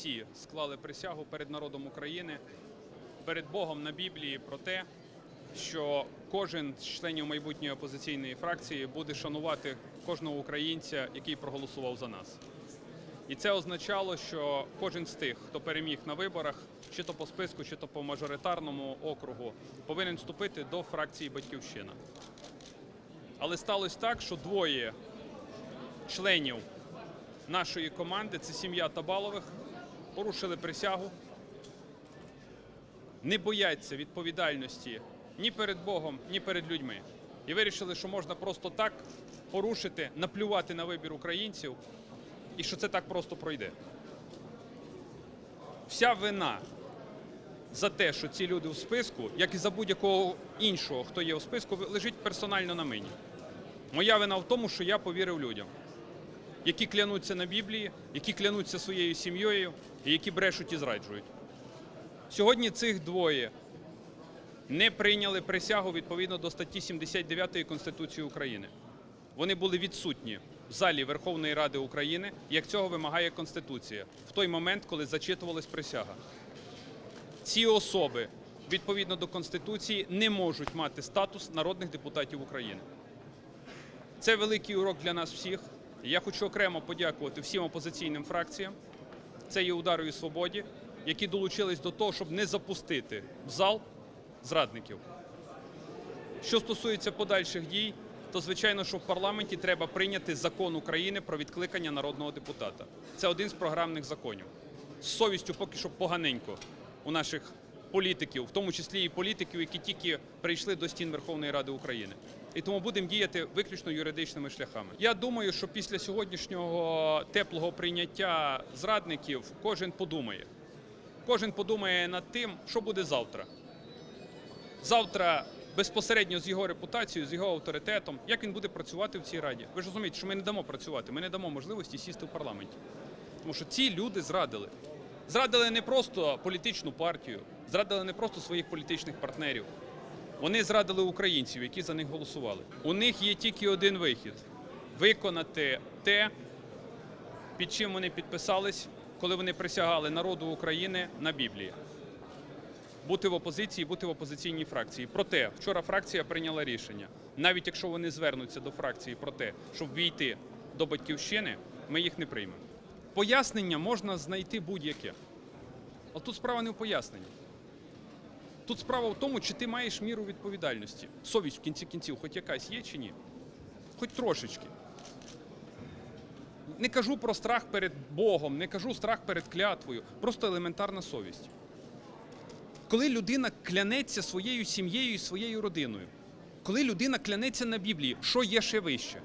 всі склали присягу перед народом України, перед Богом на Біблії про те, що кожен з членів майбутньої опозиційної фракції буде шанувати кожного українця, який проголосував за нас. І це означало, що кожен з тих, хто переміг на виборах, чи то по списку, чи то по мажоритарному округу, повинен вступити до фракції Батьківщина. Але сталося так, що двоє членів нашої команди, це сім'я Табалових, порушили присягу, не бояться відповідальності ні перед Богом, ні перед людьми. І вирішили, що можна просто так порушити, наплювати на вибір українців, і що це так просто пройде. Вся вина за те, що ці люди у списку, як і за будь-якого іншого, хто є у списку, лежить персонально на мені. Моя вина в тому, що я повірив людям, які клянуться на Біблії, які клянуться своєю сім'єю і які брешуть і зраджують. Сьогодні цих двоє не прийняли присягу відповідно до статті 79 Конституції України. Вони були відсутні в залі Верховної Ради України, як цього вимагає Конституція, в той момент, коли зачитувалась присяга. Ці особи відповідно до Конституції не можуть мати статус народних депутатів України. Це великий урок для нас всіх. Я хочу окремо подякувати всім опозиційним фракціям. Це є ударою свободі, які долучились до того, щоб не запустити в зал зрадників. Що стосується подальших дій, то звичайно, що в парламенті треба прийняти закон України про відкликання народного депутата. Це один з програмних законів. З совістю поки що поганенько у наших політиків, в тому числі і політиків, які тільки прийшли до стін Верховної Ради України. І тому будемо діяти виключно юридичними шляхами. Я думаю, що після сьогоднішнього теплого прийняття зрадників кожен подумає. Кожен подумає над тим, що буде завтра завтра безпосередньо з його репутацією, з його авторитетом, як він буде працювати в цій раді. Ви ж розумієте, що ми не дамо працювати, ми не дамо можливості сісти в парламенті. Тому що ці люди зрадили. Зрадили не просто політичну партію, зрадили не просто своїх політичних партнерів. Вони зрадили українців, які за них голосували. У них є тільки один вихід виконати те, під чим вони підписались, коли вони присягали народу України на Біблії бути в опозиції, бути в опозиційній фракції. Проте вчора фракція прийняла рішення. Навіть якщо вони звернуться до фракції про те, щоб війти до батьківщини, ми їх не приймемо. Пояснення можна знайти будь-яке. Але тут справа не в поясненні. Тут справа в тому, чи ти маєш міру відповідальності. Совість в кінці кінців, хоч якась є чи ні? Хоч трошечки. Не кажу про страх перед Богом, не кажу страх перед клятвою, просто елементарна совість коли людина клянеться своєю сім'єю і своєю родиною, коли людина клянеться на Біблії, що є ще вище?